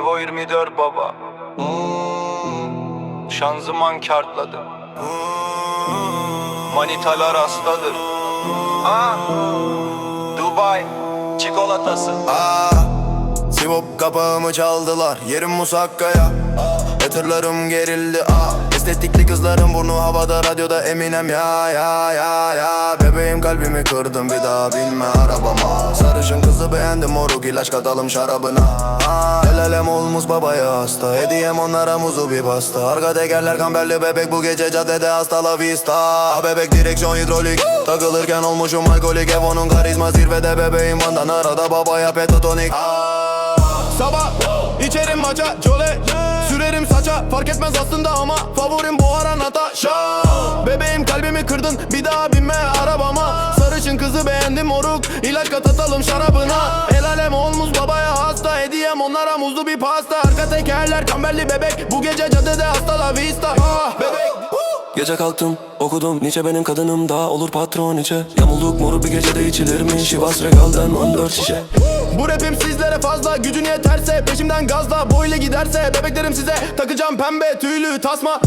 Evo 24 baba. Şanzıman kartladı. Manitalar hastadır. Dubai Çikolatası. Aa, Sivop kapağımı çaldılar Yerim musakkaya. Yatırlarım gerildi aa. Estetikli kızların burnu havada Radyoda Eminem. Ya ya ya ya kalbimi kırdım bir daha binme arabama. Sarışın kızı beğendim moruk ilaç katalım şarabına. El olmuş babaya hasta Hediyem onlara muzu bir pasta. Arka tekerler kamberli bebek bu gece caddede hasta la vista. Aa, Bebek direksiyon hidrolik Takılırken olmuşum alkolik. Evo'nun karizma zirvede bebeğim Vandan. Arada babaya petatonik. Sabah içerim maça çole Sürerim saça fark etmez aslında ama Favorim bu ara Natasha kırdın bir daha binme arabama. Sarışın kızı beğendim moruk ilaç katatalım şarabına. El alem olmuş babaya hasta Hediyem onlara muzlu bir pasta. Arka tekerler kamberli bebek Bu gece caddede hasta la vista. Ah, Bebek. Gece kalktım okudum Nietzsche benim kadınım daha olur patron içe. Yamulduk moru bir gecede içilir mi Şivas Regal'den 14 şişe. Bu rapim sizlere fazla gücün yeterse Peşimden gazla boyla giderse Bebeklerim size takacağım pembe tüylü tasma